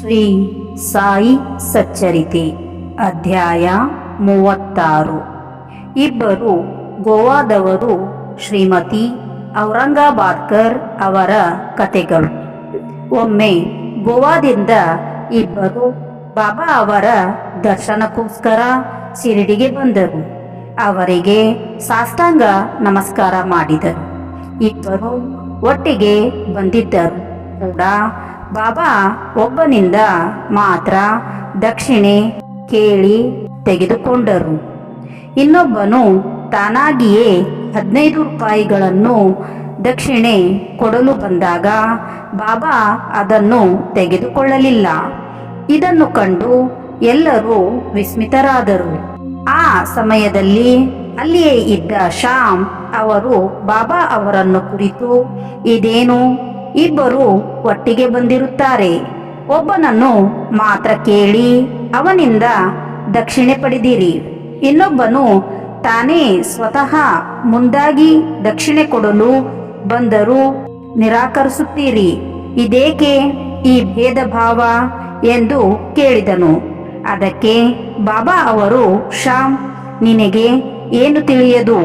ಶ್ರೀ ಸಾಯಿ ಸಚ್ಚರಿತೆ, ಅಧ್ಯಾಯ ಮೂವತ್ತಾರು. ಇಬ್ಬರು ಗೋವಾದವರು ಶ್ರೀಮತಿ ಔರಂಗಾಬಾದ್ಕರ್ ಅವರ ಕತೆಗಳು. ಒಮ್ಮೆ ಗೋವಾದಿಂದ ಇಬ್ಬರು ಬಾಬಾ ಅವರ ದರ್ಶನಕ್ಕೋಸ್ಕರ ಶಿರಡಿಗೆ ಬಂದರು. ಅವರಿಗೆ ಸಾಷ್ಟಾಂಗ ನಮಸ್ಕಾರ ಮಾಡಿದರು. ಇಬ್ಬರು ಒಟ್ಟಿಗೆ ಬಂದಿದ್ದರು. ಕೂಡ ಬಾಬಾ ಒಬ್ಬನಿಂದ ಮಾತ್ರ ದಕ್ಷಿಣೆ ಕೇಳಿ ತೆಗೆದುಕೊಂಡರು. ಇನ್ನೊಬ್ಬನು ತಾನಾಗಿಯೇ ಹದಿನೈದು ರೂಪಾಯಿಗಳನ್ನು ದಕ್ಷಿಣೆ ಕೊಡಲು ಬಂದಾಗ ಬಾಬಾ ಅದನ್ನು ತೆಗೆದುಕೊಳ್ಳಲಿಲ್ಲ. ಇದನ್ನು ಕಂಡು ಎಲ್ಲರೂ ವಿಸ್ಮಿತರಾದರು. ಆ ಸಮಯದಲ್ಲಿ ಅಲ್ಲಿಯೇ ಇದ್ದ ಶ್ಯಾಮ್ ಅವರು ಬಾಬಾ ಅವರನ್ನು ಕುರಿತು, ಇದೇನು ಇಬ್ಬರು ಒಟ್ಟಿಗೆ ಬಂದಿರುತ್ತಾರೆ. ಒಬ್ಬನನ್ನು ಮಾತ್ರ ಕೇಳಿ ಅವನಿಂದ ದಕ್ಷಿಣೆ ಪಡೆದಿರಿ. ಇನ್ನೊಬ್ಬನು ತಾನೇ ಸ್ವತಃ ಮುಂದಾಗಿ ದಕ್ಷಿಣೆ ಕೊಡಲು ಬಂದರೂ ನಿರಾಕರಿಸುತ್ತೀರಿ. ಇದೇಕೆ ಈ ಭೇದ ಭಾವ ಎಂದು ಕೇಳಿದನು. ಅದಕ್ಕೆ ಬಾಬಾ ಅವರು, ಶ್ಯಾಮ್, ನಿನಗೆ ಏನು ತಿಳಿಯದು?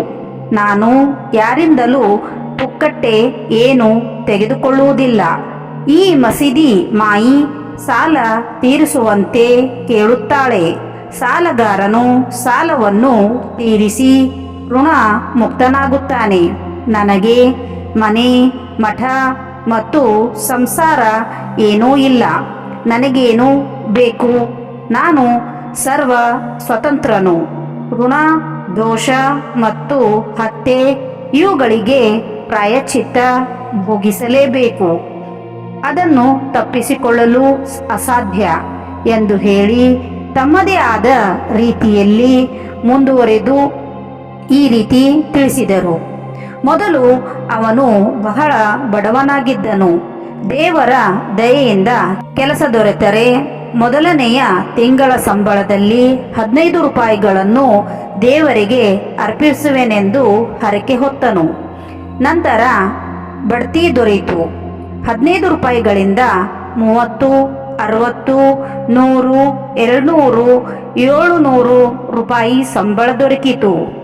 ನಾನು ಯಾರಿಂದಲೂ ಪುಕ್ಕಟ್ಟೆ ಏನು ತೆಗೆದುಕೊಳ್ಳುವುದಿಲ್ಲ. ಈ ಮಸೀದಿ ಮಾಯಿ ಸಾಲ ತೀರಿಸುವಂತೆ ಕೇಳುತ್ತಾಳೆ. ಸಾಲಗಾರನು ಸಾಲವನ್ನು ತೀರಿಸಿ ಋಣ ಮುಕ್ತನಾಗುತ್ತಾನೆ. ನನಗೆ ಮನೆ, ಮಠ ಮತ್ತು ಸಂಸಾರ ಏನೂ ಇಲ್ಲ. ನನಗೇನು ಬೇಕು? ನಾನು ಸರ್ವ ಸ್ವತಂತ್ರನು. ಋಣ, ದೋಷ ಮತ್ತು ಹತ್ಯೆ ಇವುಗಳಿಗೆ ಪ್ರಾಯಶ್ಚಿತ್ತ ಭೋಗಿಸಲೇಬೇಕು. ಅದನ್ನು ತಪ್ಪಿಸಿಕೊಳ್ಳಲು ಅಸಾಧ್ಯ ಎಂದು ಹೇಳಿ ತಮ್ಮದೇ ಆದ ರೀತಿಯಲ್ಲಿ ಮುಂದುವರೆದು ಈ ರೀತಿ ತಿಳಿಸಿದರು. ಮೊದಲು ಅವನು ಬಹಳ ಬಡವನಾಗಿದ್ದನು. ದೇವರ ದಯೆಯಿಂದ ಕೆಲಸ ದೊರೆತರೆ. ಮೊದಲನೆಯ ತಿಂಗಳ ಸಂಬಳದಲ್ಲಿ ಹದಿನೈದು ರೂಪಾಯಿಗಳನ್ನು ದೇವರಿಗೆ ಅರ್ಪಿಸುವೆನೆಂದು ಹರಕೆ ಹೊತ್ತನು. ನಂತರ ಬಡ್ತಿ ದೊರೆಯಿತು. ಹದಿನೈದು ರೂಪಾಯಿಗಳಿಂದ ಮೂವತ್ತು, ಅರವತ್ತು, ನೂರು, ಎರಡುನೂರು, ಏಳುನೂರು ರೂಪಾಯಿ ಸಂಬಳ ದೊರಕಿತು.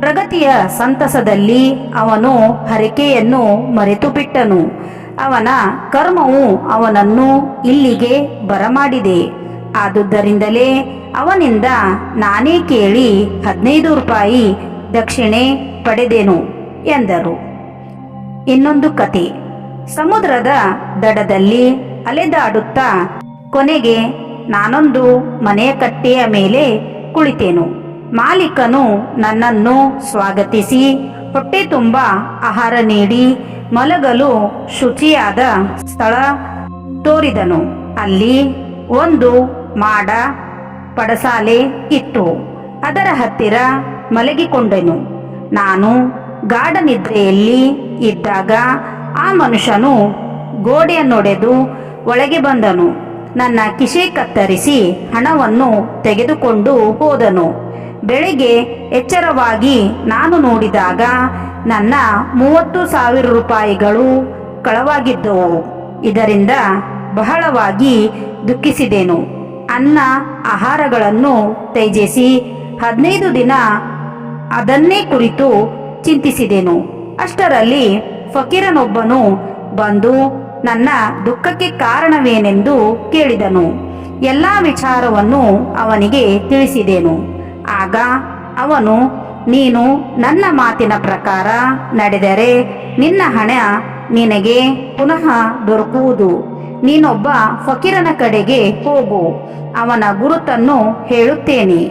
ಪ್ರಗತಿಯ ಸಂತಸದಲ್ಲಿ ಅವನು ಹರಕೆಯನ್ನು ಮರೆತು ಬಿಟ್ಟನು ಅವನ ಕರ್ಮವು ಅವನನ್ನು ಇಲ್ಲಿಗೆ ಬರಮಾಡಿದೆ. ಆದುದರಿಂದಲೇ ಅವನಿಂದ ನಾನೇ ಕೇಳಿ ಹದಿನೈದು ರೂಪಾಯಿ ದಕ್ಷಿಣೆ ಪಡೆದೆನು ಎಂದರು. ಇನ್ನೊಂದು ಕತೆ ಸಮುದ್ರದ ದಡದಲ್ಲಿ ಅಲೆದಾಡುತ್ತಾ ಕೊನೆಗೆ ನಾನೊಂದು ಮನೆಯ ಕಟ್ಟೆಯ ಮೇಲೆ ಕುಳಿತೆನು. ಮಾಲೀಕನು ನನ್ನನ್ನು ಸ್ವಾಗತಿಸಿ, ಹೊಟ್ಟೆ ತುಂಬ ಆಹಾರ ನೀಡಿ, ಮಲಗಲು ಶುಚಿಯಾದ ಸ್ಥಳ ತೋರಿದನು. ಅಲ್ಲಿ ಒಂದು ಮಾಡ ಪಡಸಾಲೆ ಇತ್ತು. ಅದರ ಹತ್ತಿರ ಮಲಗಿಕೊಂಡೆನು. ನಾನು ಗಾಢ ನಿದ್ರೆಯಲ್ಲಿ ಇದ್ದಾಗ ಆ ಮನುಷ್ಯನು ಗೋಡೆಯನ್ನೊಡೆದು ಒಳಗೆ ಬಂದನು. ನನ್ನ ಕಿಶೆ ಕತ್ತರಿಸಿ ಹಣವನ್ನು ತೆಗೆದುಕೊಂಡು ಹೋದನು. ಬೆಳಿಗ್ಗೆ ಎಚ್ಚರವಾಗಿ ನಾನು ನೋಡಿದಾಗ ನನ್ನ ಮೂವತ್ತು ಸಾವಿರ ರೂಪಾಯಿಗಳು ಕಳವಾಗಿದ್ದವು. ಇದರಿಂದ ಬಹಳವಾಗಿ ದುಃಖಿಸಿದೆನು. ಅನ್ನ, ಆಹಾರಗಳನ್ನು ತ್ಯಜಿಸಿ ಹದಿನೈದು ದಿನ ಅದನ್ನೇ ಕುರಿತು ಚಿಂತಿಸಿದೆನು. ಅಷ್ಟರಲ್ಲಿ ಫಕೀರನೊಬ್ಬನು ಬಂದು ನನ್ನ ದುಃಖಕ್ಕೆ ಕಾರಣವೇನೆಂದು ಕೇಳಿದನು. ಎಲ್ಲ ವಿಚಾರವನ್ನು ಅವನಿಗೆ ತಿಳಿಸಿದೆನು. ಆಗ ಅವನು, ನೀನು ನನ್ನ ಮಾತಿನ ಪ್ರಕಾರ ನಡೆದರೆ ನಿನ್ನ ಹಣ ನಿನಗೆ ಪುನಃ ದೊರಕುವುದು. ನೀನೊಬ್ಬ ಫಕೀರನ ಕಡೆಗೆ ಹೋಗು. ಅವನ ಗುರುತನ್ನು ಹೇಳುತ್ತೇನೆ.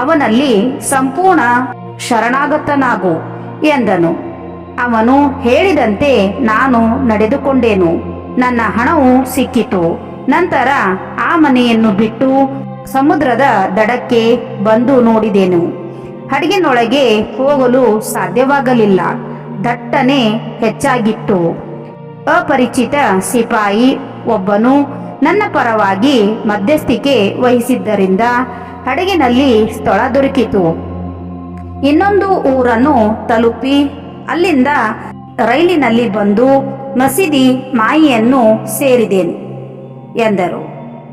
ಅವನಲ್ಲಿ ಸಂಪೂರ್ಣ ಶರಣಾಗತನಾಗು. ಎಂದನು. ಅವನು ಹೇಳಿದಂತೆ ನಾನು ನಡೆದುಕೊಂಡೆನು. ನನ್ನ ಹಣವು ಸಿಕ್ಕಿತು. ನಂತರ ಆ ಮನೆಯನ್ನು ಬಿಟ್ಟು ಸಮುದ್ರದ ದಡಕ್ಕೆ ಬಂದು ನೋಡಿದೆನು. ಹಡಗಿನೊಳಗೆ ಹೋಗಲು ಸಾಧ್ಯವಾಗಲಿಲ್ಲ. ದಟ್ಟನೆ ಹೆಚ್ಚಾಗಿತ್ತು. ಅಪರಿಚಿತ ಸಿಪಾಯಿ ಒಬ್ಬನು ನನ್ನ ಪರವಾಗಿ ಮಧ್ಯಸ್ಥಿಕೆ ವಹಿಸಿದ್ದರಿಂದ ಹಡಗಿನಲ್ಲಿ ಸ್ಥಳ ದೊರಕಿತು. ಇನ್ನೊಂದು ಊರನ್ನು ತಲುಪಿ ಅಲ್ಲಿಂದ ರೈಲಿನಲ್ಲಿ ಬಂದು ಮಸೀದಿ ಮಾಯಿಯನ್ನು ಸೇರಿದೆನು ಎಂದರು.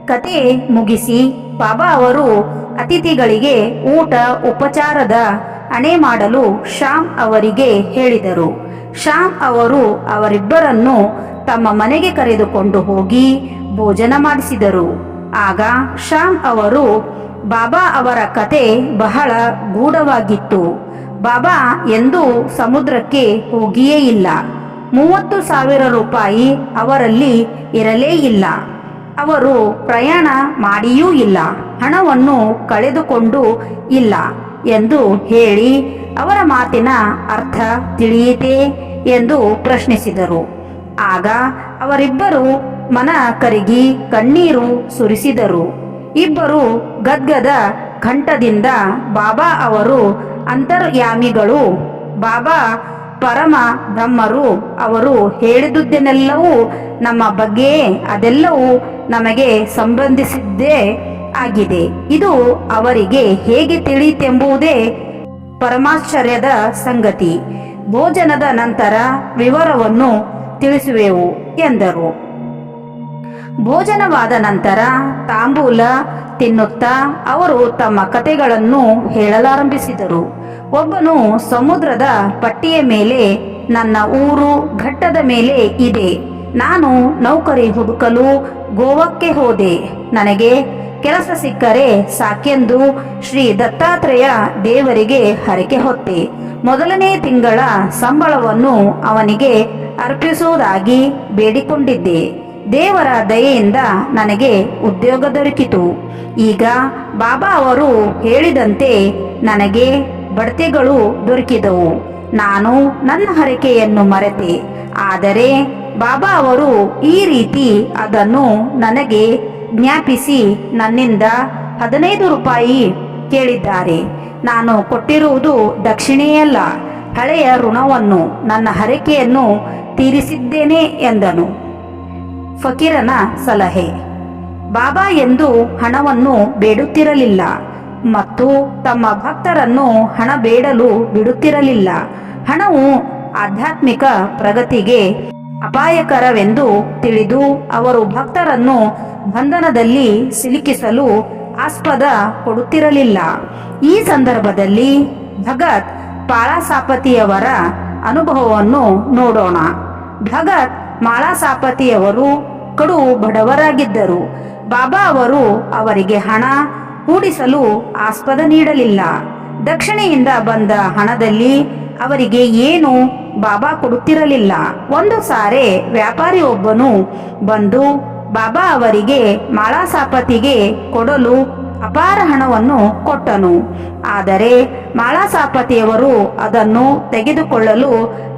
ಕತೆ ಮುಗಿಸಿ ಬಾಬಾ ಅವರು ಅತಿಥಿಗಳಿಗೆ ಊಟ, ಉಪಚಾರದ ಅಣೆ ಮಾಡಲು ಶ್ಯಾಮ್ ಅವರಿಗೆ ಹೇಳಿದರು. ಶ್ಯಾಮ್ ಅವರು ಅವರಿಬ್ಬರನ್ನು ತಮ್ಮ ಮನೆಗೆ ಕರೆದುಕೊಂಡು ಹೋಗಿ ಭೋಜನ ಮಾಡಿಸಿದರು. ಆಗ ಶ್ಯಾಮ್ ಅವರು ಬಾಬಾ ಅವರ ಕತೆ ಬಹಳ ಗೂಢವಾಗಿತ್ತು. ಬಾಬಾ ಎಂದೂ ಸಮುದ್ರಕ್ಕೆ ಹೋಗಿಯೇ ಇಲ್ಲ. ಮೂವತ್ತು ಸಾವಿರ ರೂಪಾಯಿ ಅವರಲ್ಲಿ ಇರಲೇ ಇಲ್ಲ. ಅವರು ಪ್ರಯಾಣ ಮಾಡಿಯೂ ಇಲ್ಲ. ಹಣವನ್ನು ಕಳೆದುಕೊಂಡು ಇಲ್ಲ ಎಂದು ಹೇಳಿ ಅವರ ಮಾತಿನ ಅರ್ಥ ತಿಳಿಯಿತೇ ಎಂದು ಪ್ರಶ್ನಿಸಿದರು. ಆಗ ಅವರಿಬ್ಬರು ಮನ ಕರಗಿ ಕಣ್ಣೀರು ಸುರಿಸಿದರು. ಇಬ್ಬರು ಗದ್ಗದ ಕಂಠದಿಂದ ಬಾಬಾ ಅವರು ಅಂತರ್ಯಾಮಿಗಳು. ಬಾಬಾ ಪರಮ ಬ್ರಹ್ಮರು ಅವರು ಹೇಳಿದುದನ್ನೆಲ್ಲವೂ ನಮ್ಮ ಬಗ್ಗೆ ಅದೆಲ್ಲವೂ ನಮಗೆ ಸಂಬಂಧಿಸಿದ್ದೇ ಆಗಿದೆ. ಇದು ಅವರಿಗೆ ಹೇಗೆ ತಿಳಿಯಿತೆಂಬುದೇ ಪರಮಾಶ್ಚರ್ಯದ ಸಂಗತಿ. ಭೋಜನದ ನಂತರ ವಿವರವನ್ನು ತಿಳಿಸುವೆವು ಎಂದರು. ಭೋಜನವಾದ ನಂತರ ತಾಂಬೂಲ ತಿನ್ನುತ್ತಾ ಅವರು ತಮ್ಮ ಕತೆಗಳನ್ನು ಹೇಳಲಾರಂಭಿಸಿದರು. ಒಬ್ಬನು ಸಮುದ್ರದ ಪಟ್ಟಿಯ ಮೇಲೆ, ನನ್ನ ಊರು ಘಟ್ಟದ ಮೇಲೆ ಇದೆ. ನಾನು ನೌಕರಿ ಹುಡುಕಲು ಗೋವಾಕ್ಕೆ ಹೋದೆ. ನನಗೆ ಕೆಲಸ ಸಿಕ್ಕರೆ ಸಾಕೆಂದು ಶ್ರೀ ದತ್ತಾತ್ರೇಯ ದೇವರಿಗೆ ಹರಕೆ ಹೊತ್ತೆ. ಮೊದಲನೇ ತಿಂಗಳ ಸಂಬಳವನ್ನು ಅವನಿಗೆ ಅರ್ಪಿಸುವುದಾಗಿ ಬೇಡಿಕೊಂಡಿದ್ದೆ. ದೇವರ ದಯೆಯಿಂದ ನನಗೆ ಉದ್ಯೋಗ ದೊರಕಿತು. ಈಗ ಬಾಬಾ ಅವರು ಹೇಳಿದಂತೆ ನನಗೆ ಬಡ್ತಿಗಳು ದೊರಕಿದವು. ನಾನು ನನ್ನ ಹರಕೆಯನ್ನು ಮರೆತೆ. ಆದರೆ ಬಾಬಾ ಅವರು ಈ ರೀತಿ ಅದನ್ನು ನನಗೆ ಜ್ಞಾಪಿಸಿ ನನ್ನಿಂದ ಹದಿನೈದು ರೂಪಾಯಿ ಕೇಳಿದ್ದಾರೆ. ನಾನು ಕೊಟ್ಟಿರುವುದು ದಕ್ಷಿಣೆಯಲ್ಲ, ಹಳೆಯ ಋಣವನ್ನು, ನನ್ನ ಹರಕೆಯನ್ನು ತೀರಿಸಿದ್ದೇನೆ ಎಂದನು. ಫಕೀರನ ಸಲಹೆ. ಬಾಬಾ ಎಂದು ಹಣವನ್ನು ಬೇಡುತ್ತಿರಲಿಲ್ಲ ಮತ್ತು ತಮ್ಮ ಭಕ್ತರನ್ನು ಹಣ ಬೇಡಲು ಬಿಡುತ್ತಿರಲಿಲ್ಲ. ಹಣವು ಆಧ್ಯಾತ್ಮಿಕ ಪ್ರಗತಿಗೆ ಅಪಾಯಕರವೆಂದು ತಿಳಿದು ಅವರು ಭಕ್ತರನ್ನು ಬಂಧನದಲ್ಲಿ ಸಿಲುಕಿಸಲು ಆಸ್ಪದ ಕೊಡುತ್ತಿರಲಿಲ್ಲ. ಈ ಸಂದರ್ಭದಲ್ಲಿ ಭಗತ್ ಪಾಳಾಸಾಪತಿಯವರ ಅನುಭವವನ್ನು ನೋಡೋಣ. ಭಗತ್ ಮಾಳಾಸಾಪತಿಯವರು ಕಡು ಬಡವರಾಗಿದ್ದರು. ಬಾಬಾ ಅವರು ಅವರಿಗೆ ಹಣ ಹೂಡಿಸಲು ಆಸ್ಪದ ನೀಡಲಿಲ್ಲ. ದಕ್ಷಿಣೆಯಿಂದ ಬಂದ ಹಣದಲ್ಲಿ ಅವರಿಗೆ ಏನು ಬಾಬಾ ಕೊಡುತ್ತಿರಲಿಲ್ಲ. ಒಂದು ಸಾರೆ ವ್ಯಾಪಾರಿ ಒಬ್ಬನು ಬಂದು ಬಾಬಾ ಅವರಿಗೆ ಮಾಳಾಸಾಪತಿಗೆ ಕೊಡಲು ಅಪಾರ ಹಣವನ್ನು ಕೊಟ್ಟನು. ಆದರೆ ಮಾಳಾಸಾಪತಿಯವರು ಅದನ್ನು ತೆಗೆದುಕೊಳ್ಳಲು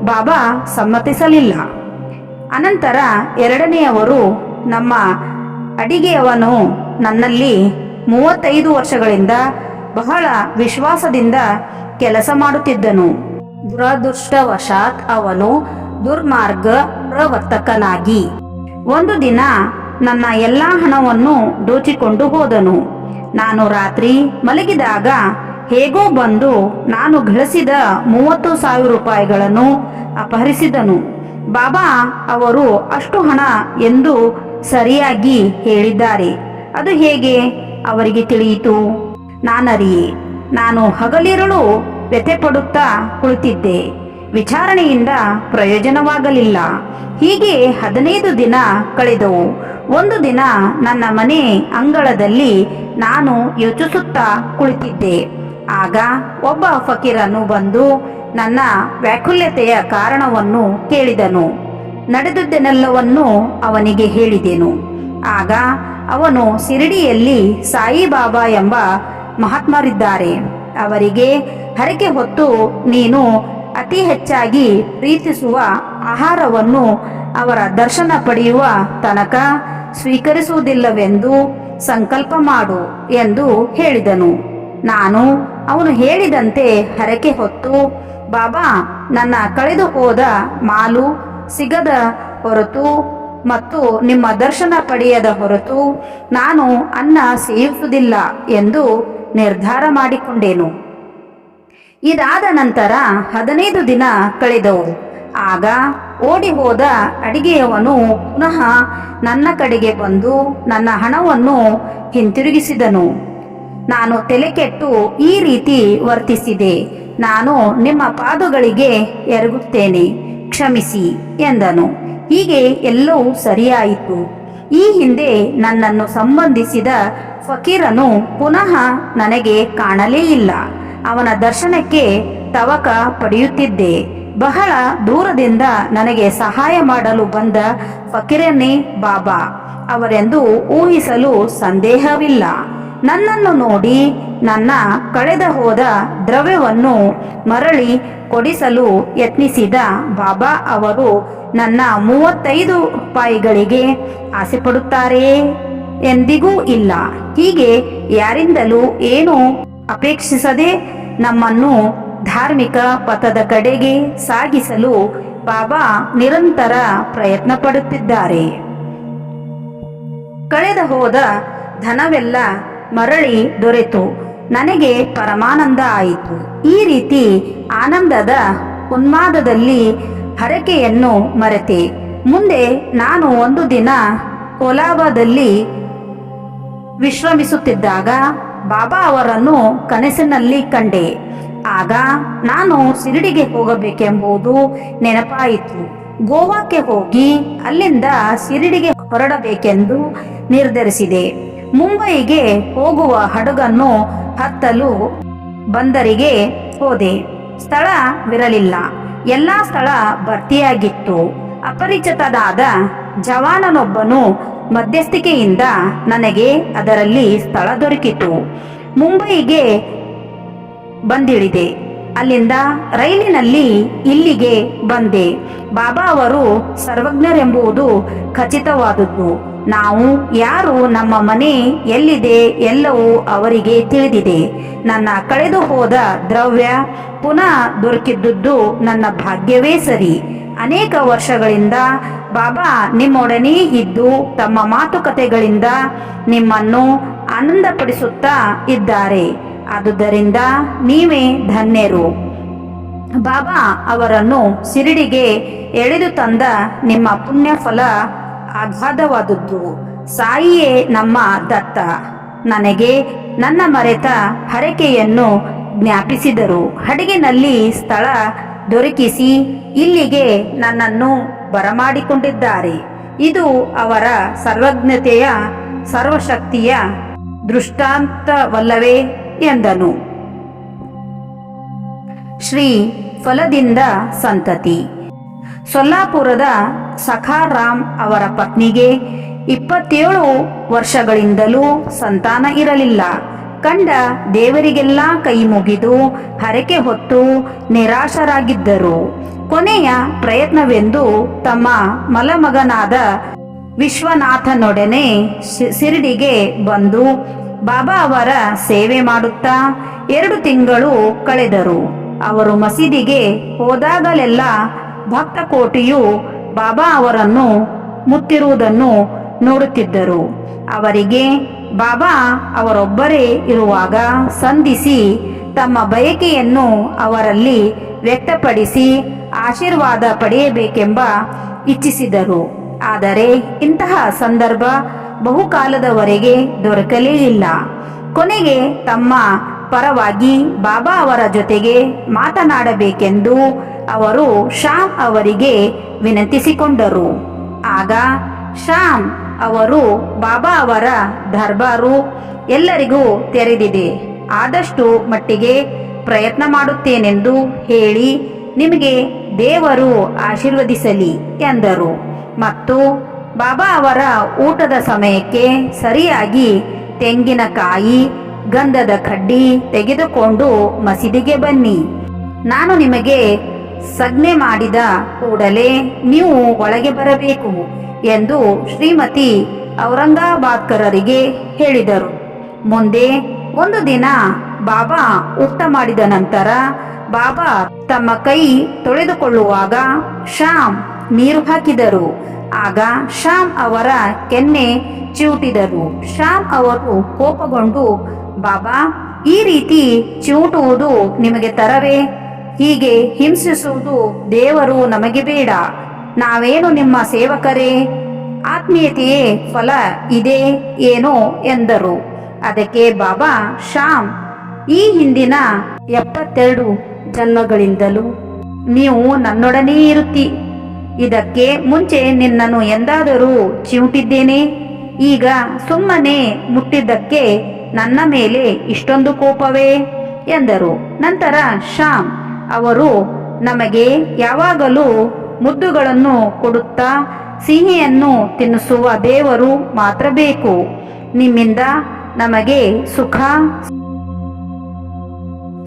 ಬಾಬಾ ಸಮ್ಮತಿಸಲಿಲ್ಲ. ಅನಂತರ ಎರಡನೆಯವರು ನಮ್ಮ ಅಡಿಗೆಯವನು ನನ್ನಲ್ಲಿ ಮೂವತ್ತೈದು ವರ್ಷಗಳಿಂದ ಬಹಳ ವಿಶ್ವಾಸದಿಂದ ಕೆಲಸ ಮಾಡುತ್ತಿದ್ದನು. ದುರದೃಷ್ಟವಶಾತ್ ಅವನು ದುರ್ಮಾರ್ಗ ಪ್ರವರ್ತಕನಾಗಿ ಒಂದು ದಿನ ನನ್ನ ಎಲ್ಲ ಹಣವನ್ನು ದೋಚಿಕೊಂಡು ಹೋದನು. ನಾನು ರಾತ್ರಿ ಮಲಗಿದಾಗ ಹೇಗೋ ಬಂದು ನಾನು ಗಳಿಸಿದ ಮೂವತ್ತು ಸಾವಿರ ರೂಪಾಯಿಗಳನ್ನು ಅಪಹರಿಸಿದನು. ಬಾಬಾ ಅವರು ಅಷ್ಟು ಹಣ ಎಂದು ಸರಿಯಾಗಿ ಹೇಳಿದ್ದಾರೆ. ಅದು ಹೇಗೆ? ಅವರಿಗೆ ತಿಳಿಯಿತು. ನಾನರಿಯೇ ನಾನು ಹಗಲಿರುಳು ವ್ಯಥೆಪಡುತ್ತಾ ಕುಳಿತಿದ್ದೆ. ವಿಚಾರಣೆಯಿಂದ ಪ್ರಯೋಜನವಾಗಲಿಲ್ಲ. ಹೀಗೆ ಹದಿನೈದು ದಿನ ಕಳೆದವು. ಒಂದು ದಿನ ನನ್ನ ಮನೆ ಅಂಗಳದಲ್ಲಿ ನಾನು ಯೋಚಿಸುತ್ತಾ ಕುಳಿತಿದ್ದೆ. ಆಗ ಒಬ್ಬ ಫಕೀರನು ಬಂದು ನನ್ನ ವ್ಯಾಕುಲ್ಯತೆಯ ಕಾರಣವನ್ನು ಕೇಳಿದನು. ನಡೆದುದನ್ನೆಲ್ಲವನ್ನೂ ಅವನಿಗೆ ಹೇಳಿದೆನು. ಆಗ ಅವನು ಶಿರಡಿಯಲ್ಲಿ ಸಾಯಿಬಾಬಾ ಎಂಬ ಮಹಾತ್ಮರಿದ್ದಾರೆ. ಅವರಿಗೆ, ಹರಕೆ ಹೊತ್ತು ನೀನು ಅತಿ ಹೆಚ್ಚಾಗಿ ಪ್ರೀತಿಸುವ ಆಹಾರವನ್ನು ಅವರ ದರ್ಶನ ಪಡೆಯುವ ತನಕ ಸ್ವೀಕರಿಸುವುದಿಲ್ಲವೆಂದು ಸಂಕಲ್ಪ ಮಾಡು ಎಂದು ಹೇಳಿದನು. ನಾನು ಅವನು ಹೇಳಿದಂತೆ ಹರಕೆ ಹೊತ್ತು ಬಾಬಾ, ನನ್ನ ಕಳೆದು ಹೋದ ಮಾಲು ಸಿಗದ ಹೊರತು ಮತ್ತು ನಿಮ್ಮ ದರ್ಶನ ಪಡೆಯದ ಹೊರತು ನಾನು ಅನ್ನ ಸೇವಿಸುವುದಿಲ್ಲ ಎಂದು ನಿರ್ಧಾರ ಮಾಡಿಕೊಂಡೆನು. ಇದಾದ ನಂತರ ಹದಿನೈದು ದಿನ ಕಳೆದವು. ಆಗ ಓಡಿ ಹೋದ ಅಡಿಗೆಯವನು ಪುನಃ ನನ್ನ ಕಡೆಗೆ ಬಂದು ನನ್ನ ಹಣವನ್ನು ಹಿಂತಿರುಗಿಸಿದನು. ನಾನು ತಲೆಕೆಟ್ಟು ಈ ರೀತಿ ವರ್ತಿಸಿದೆ. ನಾನು ನಿಮ್ಮ ಪಾದಗಳಿಗೆ ಎರಗುತ್ತೇನೆ, ಕ್ಷಮಿಸಿ ಎಂದನು. ಹೀಗೆ ಎಲ್ಲವೂ ಸರಿಯಾಯಿತು. ಈ ಹಿಂದೆ ನನ್ನನ್ನು ಸಂಬಂಧಿಸಿದ ಫಕೀರನು ಪುನಃ ನನಗೆ ಕಾಣಲೇ ಇಲ್ಲ. ಅವನ ದರ್ಶನಕ್ಕೆ ತವಕ ಪಡೆಯುತ್ತಿದ್ದೆ. ಬಹಳ ದೂರದಿಂದ ನನಗೆ ಸಹಾಯ ಮಾಡಲು ಬಂದ ಫಕೀರನೇ ಬಾಬಾ, ಅವರೆಂದು ಊಹಿಸಲು ಸಂದೇಹವಿಲ್ಲ. ನನ್ನನ್ನು ನೋಡಿ ನನ್ನ ಕಳೆದ ಹೋದ ದ್ರವ್ಯವನ್ನು ಮರಳಿ ಕೊಡಿಸಲು ಯತ್ನಿಸಿದ ಬಾಬಾ ಅವರು ನನ್ನ ಮೂವತ್ತೈದು ರೂಪಾಯಿಗಳಿಗೆ ಆಸೆ ಪಡುತ್ತಾರೆಯೇ ಎಂದಿಗೂ ಇಲ್ಲ. ಹೀಗೆ ಯಾರಿಂದಲೂ ಏನು ಅಪೇಕ್ಷಿಸದೆ ನಮ್ಮನ್ನು ಧಾರ್ಮಿಕ ಪಥದ ಕಡೆಗೆ ಸಾಗಿಸಲು ಬಾಬಾ ನಿರಂತರ ಪ್ರಯತ್ನ ಪಡುತ್ತಿದ್ದಾರೆ ಕಳೆದ ಹೋದ ಧನವೆಲ್ಲ ಮರಳಿ ದೊರೆತು. ನನಗೆ ಪರಮಾನಂದ ಆಯಿತು. ಈ ರೀತಿ ಆನಂದದ ಉನ್ಮಾದದಲ್ಲಿ ಹರಕೆಯನ್ನು ಮರೆತೆ. ಮುಂದೆ ನಾನು ಒಂದು ದಿನ ಕೊಲಾಬಾದಲ್ಲಿ ವಿಶ್ರಮಿಸುತ್ತಿದ್ದಾಗ ಬಾಬಾ ಅವರನ್ನು ಕನಸಿನಲ್ಲಿ ಕಂಡೆ. ಆಗ ನಾನು ಸಿರಿಡಿಗೆ ಹೋಗಬೇಕೆಂಬುದು ನೆನಪಾಯಿತು. ಗೋವಾಕ್ಕೆ ಹೋಗಿ ಅಲ್ಲಿಂದ ಸಿರಿಡಿಗೆ ಹೊರಡಬೇಕೆಂದು ನಿರ್ಧರಿಸಿದೆ. ಮುಂಬಯಿಗೆ ಹೋಗುವ ಹಡಗನ್ನು ಹತ್ತಲು ಬಂದರಿಗೆ ಹೋದೆ. ಸ್ಥಳವಿರಲಿಲ್ಲ ಎಲ್ಲ ಸ್ಥಳ ಭರ್ತಿಯಾಗಿತ್ತು. ಅಪರಿಚಿತನಾದ ಜವಾನನೊಬ್ಬನು ಮಧ್ಯಸ್ಥಿಕೆಯಿಂದ ನನಗೆ ಅದರಲ್ಲಿ ಸ್ಥಳ ದೊರಕಿತು. ಮುಂಬೈಗೆ ಬಂದಿಳಿದೆ. ಅಲ್ಲಿಂದ ರೈಲಿನಲ್ಲಿ ಇಲ್ಲಿಗೆ ಬಂದೆ. ಬಾಬಾ ಅವರು ಸರ್ವಜ್ಞರೆಂಬುದು ಖಚಿತವಾದದ್ದು. ನಾವು ಯಾರು ನಮ್ಮ ಮನೆ ಎಲ್ಲಿದೆ ಎಲ್ಲವೂ ಅವರಿಗೆ ತಿಳಿದಿದೆ. ನನ್ನ ಕಳೆದು ಹೋದ ದ್ರವ್ಯ ಪುನಃ ದೊರಕಿದ್ದುದು ನನ್ನ ಭಾಗ್ಯವೇ ಸರಿ. ಅನೇಕ ವರ್ಷಗಳಿಂದ ಬಾಬಾ ನಿಮ್ಮೊಡನೆ ಇದ್ದು ತಮ್ಮ ಮಾತುಕತೆಗಳಿಂದ ನಿಮ್ಮನ್ನು ಆನಂದಪಡಿಸುತ್ತಾ ಇದ್ದಾರೆ. ಆದುದರಿಂದ ನೀವೇ ಧನ್ಯರು. ಬಾಬಾ ಅವರನ್ನು ಸಿರಿಡಿಗೆ ಎಳೆದು ತಂದ ನಿಮ್ಮ ಪುಣ್ಯ ಫಲ ಅಗಾಧವಾದದ್ದು. ಸಾಯಿಯೇ ನಮ್ಮ ದತ್ತ. ನನಗೆ ನನ್ನ ಮರೆತ ಹರಕೆಯನ್ನು ಜ್ಞಾಪಿಸಿದರು. ಹಡಗಿನಲ್ಲಿ ಸ್ಥಳ ದೊರಕಿಸಿ ಇಲ್ಲಿಗೆ ನನ್ನನ್ನು ಬರಮಾಡಿಕೊಂಡಿದ್ದಾರೆ. ಇದು ಅವರ ಸರ್ವಜ್ಞತೆಯ, ಸರ್ವಶಕ್ತಿಯ ದೃಷ್ಟಾಂತವಲ್ಲವೇ ಎಂದನು. ಶ್ರೀ ಫಲದಿಂದ ಸಂತತಿ. ಸೊಲ್ಲಾಪುರದ ಸಖಾರಾಮ್ ಅವರ ಪತ್ನಿಗೆ ಇಪ್ಪತ್ತೇಳು ವರ್ಷಗಳಿಂದಲೂ ಸಂತಾನ ಇರಲಿಲ್ಲ. ಕಂಡ ದೇವರಿಗೆಲ್ಲ ಕೈ ಮುಗಿದು ಹರಕೆ ಹೊತ್ತು ನಿರಾಶರಾಗಿದ್ದರು. ಕೊನೆಯ ಪ್ರಯತ್ನವೆಂದು ತಮ್ಮ ಮಲಮಗನಾದ ವಿಶ್ವನಾಥನೊಡನೆ ಶಿರಡಿಗೆ ಬಂದು ಬಾಬಾ ಅವರ ಸೇವೆ ಮಾಡುತ್ತಾ ಎರಡು ತಿಂಗಳು ಕಳೆದರು. ಅವರು ಮಸೀದಿಗೆ ಹೋದಾಗಲೆಲ್ಲ ಭಕ್ತ ಕೋಟಿಯು ಬಾಬಾ ಅವರನ್ನು ಮುತ್ತಿರುವುದನ್ನು ನೋಡುತ್ತಿದ್ದರು. ಅವರಿಗೆ ಬಾಬಾ ಅವರೊಬ್ಬರೇ ಇರುವಾಗ ಸಂಧಿಸಿ ತಮ್ಮ ಬಯಕೆಯನ್ನು ಅವರಲ್ಲಿ ವ್ಯಕ್ತಪಡಿಸಿ ಆಶೀರ್ವಾದ ಪಡೆಯಬೇಕೆಂಬ ಇಚ್ಛಿಸಿದರು. ಆದರೆ ಇಂತಹ ಸಂದರ್ಭ ಬಹುಕಾಲದವರೆಗೆ ದೊರಕಲೇ ಇಲ್ಲ. ಕೊನೆಗೆ ತಮ್ಮ ಪರವಾಗಿ ಬಾಬಾ ಅವರ ಜೊತೆಗೆ ಮಾತನಾಡಬೇಕೆಂದು ಅವರು ಶ್ಯಾಮ್ ಅವರಿಗೆ ವಿನಂತಿಸಿಕೊಂಡರು. ಆಗ ಶ್ಯಾಮ್ ಅವರು ಬಾಬಾ ಅವರ ದರ್ಬಾರು ಎಲ್ಲರಿಗೂ ತೆರೆದಿದೆ. ಆದಷ್ಟು ಮಟ್ಟಿಗೆ ಪ್ರಯತ್ನ ಮಾಡುತ್ತೇನೆಂದು ಹೇಳಿ ನಿಮಗೆ ದೇವರು ಆಶೀರ್ವದಿಸಲಿ ಎಂದರು. ಮತ್ತು ಬಾಬಾ ಅವರ ಊಟದ ಸಮಯಕ್ಕೆ ಸರಿಯಾಗಿ ತೆಂಗಿನಕಾಯಿ ಗಂಧದ ಕಡ್ಡಿ ತೆಗೆದುಕೊಂಡು ಮಸೀದಿಗೆ ಬನ್ನಿ. ನಾನು ನಿಮಗೆ ಸಜ್ಞೆ ಮಾಡಿದ ಕೂಡಲೇ ನೀವು ಒಳಗೆ ಬರಬೇಕು ಎಂದು ಶ್ರೀಮತಿ ಔರಂಗಾಬಾದ್ಕರರಿಗೆ ಹೇಳಿದರು. ಮುಂದೆ ಒಂದು ದಿನ ಬಾಬಾ ಊಟ ಮಾಡಿದ ನಂತರ ಬಾಬಾ ತಮ್ಮ ಕೈ ತೊಳೆದುಕೊಳ್ಳುವಾಗ ಶ್ಯಾಮ್ ನೀರು ಹಾಕಿದರು. ಆಗ ಶ್ಯಾಮ್ ಅವರ ಕೆನ್ನೆ ಚಿವುಟಿದರು ಶ್ಯಾಮ್ ಅವರು ಕೋಪಗೊಂಡು ಬಾಬಾ, ಈ ರೀತಿ ಚಿವುಟುವುದು ನಿಮಗೆ ತರವೇ? ಹೀಗೆ ಹಿಂಸಿಸುವುದು ದೇವರು ನಮಗೆ ಬೇಡ. ನಾವೇನು ನಿಮ್ಮ ಸೇವಕರೇ? ಆತ್ಮೀಯತೆಯೇ ಫಲ ಇದೆ ಏನು ಎಂದರು. ಅದಕ್ಕೆ ಬಾಬಾ, ಶ್ಯಾಮ್, ಈ ಹಿಂದಿನ ಎಪ್ಪತ್ತೆರಡು ಜನ್ಮಗಳಿಂದಲೂ ನೀವು ನನ್ನೊಡನೆ ಇರುತ್ತಿ. ಇದಕ್ಕೆ ಮುಂಚೆ ನಿನ್ನನ್ನು ಎಂದಾದರೂ ಚಿವುಟಿದ್ದೇನೆ ಈಗ ಸುಮ್ಮನೆ ಮುಟ್ಟಿದ್ದಕ್ಕೆ ನನ್ನ ಮೇಲೆ ಇಷ್ಟೊಂದು ಕೋಪವೇ? ಎಂದರು. ನಂತರ ಶ್ಯಾಮ್, ಅವರು ನಮಗೆ ಯಾವಾಗಲೂ ಮುದ್ದುಗಳನ್ನು ಕೊಡುತ್ತಾ ಸಿಹಿಯನ್ನು ತಿನ್ನಿಸುವ ದೇವರು ಮಾತ್ರ ಬೇಕು. ನಿಮ್ಮಿಂದ ನಮಗೆ ಸುಖ,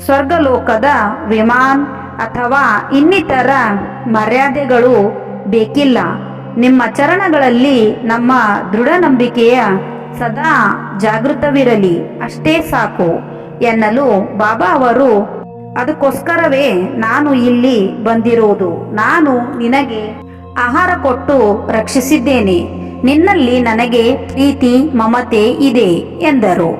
ಸ್ವರ್ಗಲೋಕದ ವಿಮಾನ್ ಅಥವಾ ಇನ್ನಿತರ ಮರ್ಯಾದೆಗಳು ಬೇಕಿಲ್ಲ. ನಿಮ್ಮ ಚರಣಗಳಲ್ಲಿ ನಮ್ಮ ದೃಢ ನಂಬಿಕೆಯ ಸದಾ ಜಾಗೃತವಿರಲಿ. ಅಷ್ಟೇ ಸಾಕು ಎನ್ನಲು ಬಾಬಾ ಅವರು, ಅದಕ್ಕೋಸ್ಕರವೇ ನಾನು ಇಲ್ಲಿ ಬಂದಿರುವುದು ನಾನು ನಿನಗೆ ಆಹಾರ ಕೊಟ್ಟು ರಕ್ಷಿಸಿದ್ದೇನೆ. ನಿನ್ನಲ್ಲಿ ನನಗೆ ಪ್ರೀತಿ, ಮಮತೆ ಇದೆ ಎಂದರು.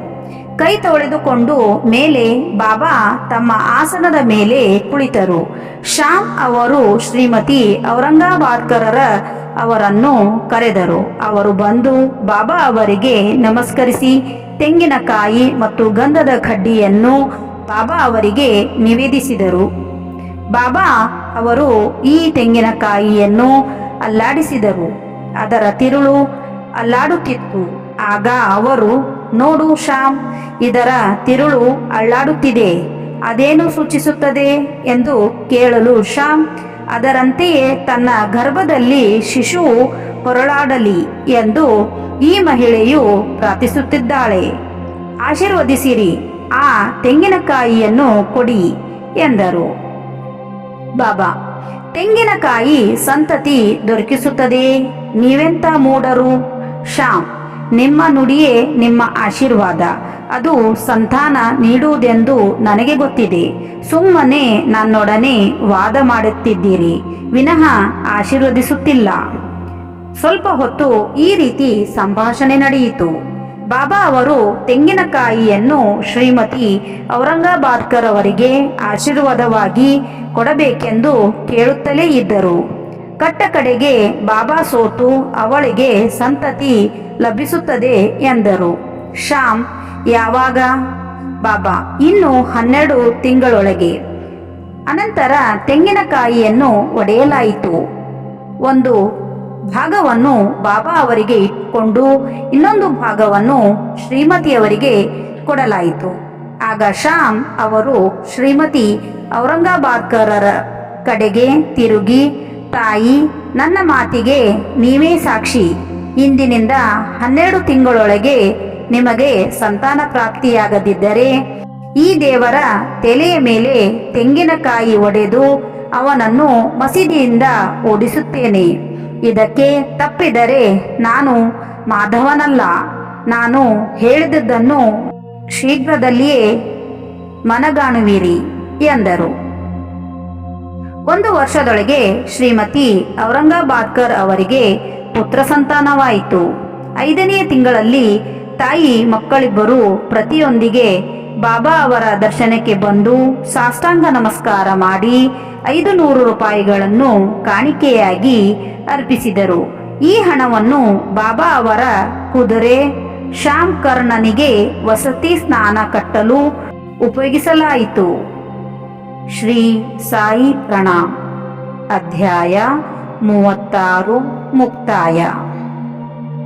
ಕೈ ತೊಳೆದುಕೊಂಡು ಮೇಲೆ ಬಾಬಾ ತಮ್ಮ ಆಸನದ ಮೇಲೆ ಕುಳಿತರು. ಶ್ಯಾಮ್ ಅವರು ಶ್ರೀಮತಿ ಔರಂಗಾಬಾದ್ಕರರ ಅವರನ್ನು ಕರೆದರು. ಅವರು ಬಂದು, ಬಾಬಾ ಅವರಿಗೆ ನಮಸ್ಕರಿಸಿ, ತೆಂಗಿನಕಾಯಿ ಮತ್ತು ಗಂಧದ ಕಡ್ಡಿಯನ್ನು ಬಾಬಾ ಅವರಿಗೆ ನಿವೇದಿಸಿದರು. ಬಾಬಾ ಅವರು ಈ ತೆಂಗಿನಕಾಯಿಯನ್ನು ಅಲ್ಲಾಡಿಸಿದರು. ಅದರ ತಿರುಳು ಅಲ್ಲಾಡುತ್ತಿತ್ತು. ಆಗ ಅವರು, ನೋಡು ಶ್ಯಾಮ್, ಇದರ ತಿರುಳು ಅಳ್ಳಾಡುತ್ತಿದೆ ಅದೇನು ಸೂಚಿಸುತ್ತದೆ? ಎಂದು ಕೇಳಲು ಶ್ಯಾಮ್ ಅದರಂತೆಯೇ ತನ್ನ ಗರ್ಭದಲ್ಲಿ ಶಿಶು ಹೊರಳಾಡಲಿ ಎಂದು ಈ ಮಹಿಳೆಯು ಪ್ರಾರ್ಥಿಸುತ್ತಿದ್ದಾಳೆ. ಆಶೀರ್ವದಿಸಿರಿ, ಆ ತೆಂಗಿನಕಾಯಿಯನ್ನು ಕೊಡಿ ಎಂದರು. ಬಾಬಾ, ತೆಂಗಿನಕಾಯಿ ಸಂತತಿ ದೊರಕಿಸುತ್ತದೆ ನೀವೆಂತ ಮೂಡರು ಶ್ಯಾಮ್ ನಿಮ್ಮ ನುಡಿಯೇ ನಿಮ್ಮ ಆಶೀರ್ವಾದ. ಅದು ಸಂತಾನ ನೀಡುವುದೆಂದು ನನಗೆ ಗೊತ್ತಿದೆ. ಸುಮ್ಮನೆ ನನ್ನೊಡನೆ ವಾದ ಮಾಡುತ್ತಿದ್ದೀರಿ. ವಿನಃ ಆಶೀರ್ವದಿಸುತ್ತಿಲ್ಲ. ಸ್ವಲ್ಪ ಹೊತ್ತು ಈ ರೀತಿ ಸಂಭಾಷಣೆ ನಡೆಯಿತು. ಬಾಬಾ ಅವರು ತೆಂಗಿನಕಾಯಿಯನ್ನು ಶ್ರೀಮತಿ ಔರಂಗಾಬಾದ್ಕರ್ ಅವರಿಗೆ ಆಶೀರ್ವಾದವಾಗಿ ಕೊಡಬೇಕೆಂದು ಕೇಳುತ್ತಲೇ ಇದ್ದರು. ಕಟ್ಟ ಕಡೆಗೆ ಬಾಬಾ ಸೋತು ಅವಳಿಗೆ ಸಂತತಿ ಲಭಿಸುತ್ತದೆ ಎಂದರು. ಶ್ಯಾಮ್, ಯಾವಾಗ? ಬಾಬಾ, ಇನ್ನು ಹನ್ನೆರಡು ತಿಂಗಳೊಳಗೆ. ಅನಂತರ ತೆಂಗಿನಕಾಯಿಯನ್ನು ಒಡೆಯಲಾಯಿತು. ಒಂದು ಭಾಗವನ್ನು ಬಾಬಾ ಅವರಿಗೆ ಇಟ್ಟುಕೊಂಡು ಇನ್ನೊಂದು ಭಾಗವನ್ನು ಶ್ರೀಮತಿಯವರಿಗೆ ಕೊಡಲಾಯಿತು. ಆಗ ಶ್ಯಾಮ್ ಅವರು ಶ್ರೀಮತಿ ಔರಂಗಾಬಾದ್ಕರರ ಕಡೆಗೆ ತಿರುಗಿ ತಾಯಿ, ನನ್ನ ಮಾತಿಗೆ ನೀವೇ ಸಾಕ್ಷಿ. ಇಂದಿನಿಂದ ಹನ್ನೆರಡು ತಿಂಗಳೊಳಗೆ ನಿಮಗೆ ಸಂತಾನ ಪ್ರಾಪ್ತಿಯಾಗದಿದ್ದರೆ ಈ ದೇವರ ತಲೆಯ ಮೇಲೆ ತೆಂಗಿನಕಾಯಿ ಒಡೆದು ಅವನನ್ನು ಮಸೀದಿಯಿಂದ ಓಡಿಸುತ್ತೇನೆ. ಇದಕ್ಕೆ ತಪ್ಪಿದರೆ ನಾನು ಮಾಧವನಲ್ಲ. ನಾನು ಹೇಳಿದದ್ದನ್ನು ಶೀಘ್ರದಲ್ಲಿಯೇ ಮನಗಾಣುವಿರಿ, ಎಂದರು. ಒಂದು ವರ್ಷದೊಳಗೆ ಶ್ರೀಮತಿ ಔರಂಗಾಬಾದ್ಕರ್ ಅವರಿಗೆ ಪುತ್ರ ಸಂತಾನವಾಯಿತು. ಐದನೆಯ ತಿಂಗಳಲ್ಲಿ ತಾಯಿ ಮಕ್ಕಳಿಬ್ಬರು ಪ್ರತಿಯೊಂದಿಗೆ ಬಾಬಾ ಅವರ ದರ್ಶನಕ್ಕೆ ಬಂದು ಸಾಷ್ಟಾಂಗ ನಮಸ್ಕಾರ ಮಾಡಿ ಐದು ನೂರು ರೂಪಾಯಿಗಳನ್ನು ಕಾಣಿಕೆಯಾಗಿ ಅರ್ಪಿಸಿದರು. ಈ ಹಣವನ್ನು ಬಾಬಾ ಅವರ ಕುದುರೆ ಶ್ಯಾಮ್ ಕರ್ಣನಿಗೆ ವಸತಿ ಸ್ನಾನ ಕಟ್ಟಲು ಉಪಯೋಗಿಸಲಾಯಿತು. ಶ್ರೀ ಸಾಯಿ ಪ್ರಣಾಮ್. ಅಧ್ಯಾಯ ಮೂವತ್ತಾರು ಮುಕ್ತಾಯ.